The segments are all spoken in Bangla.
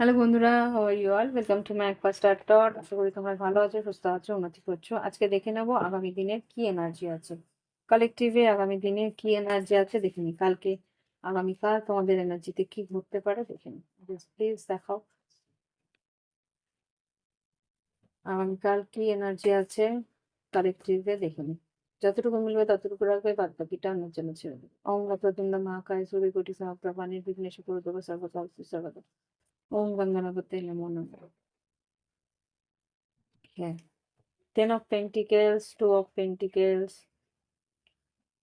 হ্যালো বন্ধুরা how are you all welcome to my একপা star টট আশা করি তোমরা ভালো আছো, সুস্থ আছো, উন্নতি করছ। আজকে দেখে নেব আগামী দিনের কি এনার্জি আছে। কালেকটিভে আগামী দিনে কি এনার্জি আছে দেখে নি কালকে, আগামীকাল তোমাদের এনার্জিতে কি ঘটতে পারে দেখে নি প্লিজ দেখাও। আগামীকাল কি এনার্জি আছে কালেকটিভে দেখে নি যতটুকু মিলবে ততটুকু রাখবে বাদ বাকিটা অন্যের জন্য ছেড়ে দেবে। অঙ্গ প্রতুণ্ড মহাকায় সূর্য কোটি সহপ্রভা নির্বিঘ্নেশ করে দেবো সর্বদা। ওম গঙ্গানবতে নমো নমঃ হ্যাঁ ten of pentacles two of pentacles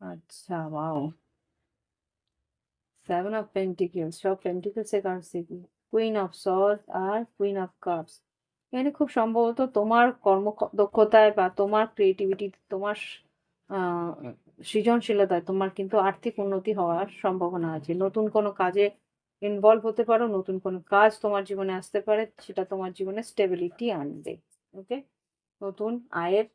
আচ্ছা ওয়াও সেভেন অফ পেন্টিকেলস সব পেন্টিকেলস এ কাটছে কুইন অফ সল্ট আর কুইন অফ কাপস এখানে খুব সম্ভবত তোমার কর্ম দক্ষতায় বা তোমার ক্রিয়েটিভিটি তোমার সৃজনশীলতায় তোমার কিন্তু আর্থিক উন্নতি হওয়ার সম্ভাবনা আছে। নতুন কোনো কাজে ইনভলভ হতে পারো, নতুন কোনো কাজ তোমার জীবনে আসতে পারে, সেটা তোমার জীবনে স্টেবিলিটি আনবে ওকে নতুন আয়ের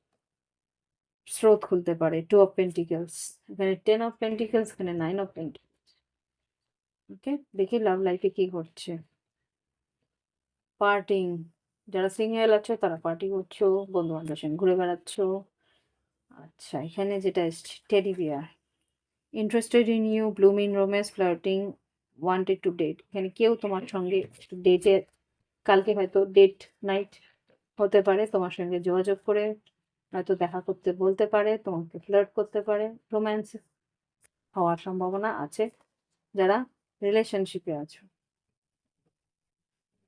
স্রোত খুলতে পারে টু অফ পেন্টিকেলস এখানে টেন অফ পেন্টিকেলস এখানে নাইন অফ পেন্টিকেলস ওকে দেখি লাভ লাইফে কি ঘটছে। পার্টিং যারা সিঙ্গেল আছো, তারা পার্টি করছ বন্ধু বান্ধবের সঙ্গে ঘুরে বেড়াচ্ছো। আচ্ছা এখানে যেটা এসছে teddy bear interested in you bloom romance flirting wanted to date এখানে কেউ তোমার সঙ্গে ডেটে কালকে হয়তো ডেট নাইট হতে পারে, তোমার সঙ্গে যোগাযোগ করে হয়তো দেখা করতে বলতে পারে, তোমাকে ফ্লার্ট করতে পারে রোম্যান্স হওয়ার সম্ভাবনা আছে, যারা রিলেশনশিপে আছো।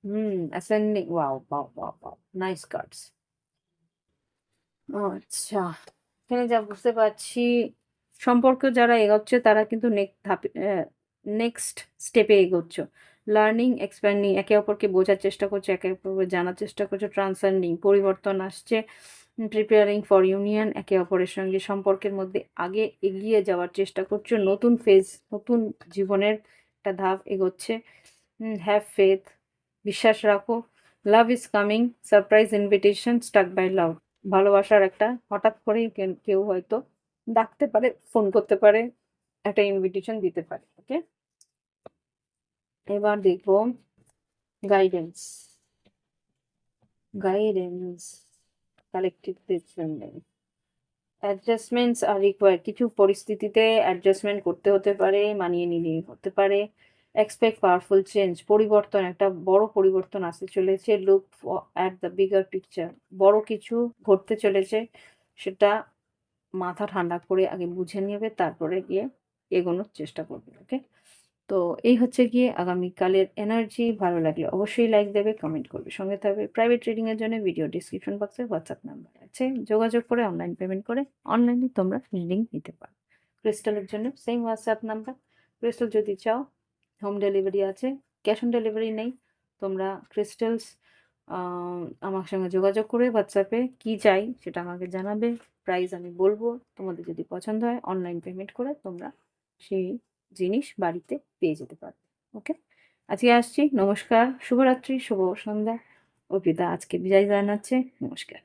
হুম ascending wow wow wow nice cards আচ্ছা এখানে যা বুঝতে পারছি, সম্পর্ক যারা এগোচ্ছে তারা কিন্তু নেক্সট ধাপে নেক্সট স্টেপে এগোচ্ছ। লার্নিং এক্সপ্যান্ডিং একে অপরকে বোঝার চেষ্টা করছ, একে অপরকে জানার চেষ্টা করছ ট্রান্সেন্ডিং পরিবর্তন আসছে। প্রিপেয়ারিং ফর ইউনিয়ন একে অপরের সঙ্গে সম্পর্কের মধ্যে আগে এগিয়ে যাওয়ার চেষ্টা করছ। নতুন ফেজ নতুন জীবনের একটা ধাপ এগোচ্ছে। হ্যাভ ফেথ বিশ্বাস রাখো। Love is coming surprise invitation stuck by love ভালোবাসার একটা হঠাৎ করেই কেউ হয়তো ডাকতে পারে ফোন করতে পারে। একটা ইনভিটেশন দিতে পারে ওকে এবার দেখব গাইডেন্স গাইডেন্স কালেকটিভ অ্যাডজাস্টমেন্টস আর রিকোয়ার কিছু পরিস্থিতিতে অ্যাডজাস্টমেন্ট করতে হতে পারে, মানিয়ে নিয়ে হতে পারে এক্সপেক্ট পাওয়ারফুল চেঞ্জ পরিবর্তন, একটা বড় পরিবর্তন আসতে চলেছে look at the bigger picture বড় কিছু ঘটতে চলেছে, সেটা মাথা ঠান্ডা করে আগে বুঝে নেবে, তারপরে গিয়ে এগোনোর চেষ্টা করবে ওকে তো এই হচ্ছে গিয়ে আগামীকালের এনার্জি ভালো লাগলে অবশ্যই লাইক দেবে কমেন্ট করবে, সঙ্গে থাকবে প্রাইভেট ট্রেডিংয়ের জন্য ভিডিও ডিসক্রিপশন বক্সে হোয়াটসঅ্যাপ নাম্বার আছে। যোগাযোগ করে অনলাইন পেমেন্ট করে অনলাইনে তোমরা রিডিং নিতে পারো। ক্রিস্টালের জন্য সেম হোয়াটসঅ্যাপ নাম্বার ক্রিস্টাল যদি চাও হোম ডেলিভারি আছে ক্যাশ অন ডেলিভারি নেই, তোমরা ক্রিস্টালস আমার সঙ্গে যোগাযোগ করে হোয়াটসঅ্যাপে কি চাই সেটা আমাকে জানাবে। প্রাইস আমি বলব, তোমাদের যদি পছন্দ হয় অনলাইন পেমেন্ট করে তোমরা সেই জিনিস বাড়িতে পেয়ে যেতে পারবে। ওকে? আজকে আসছি। নমস্কার। শুভরাত্রি। শুভ সন্ধ্যা। অর্পিতা আজকে বিজয় জানাচ্ছে। নমস্কার।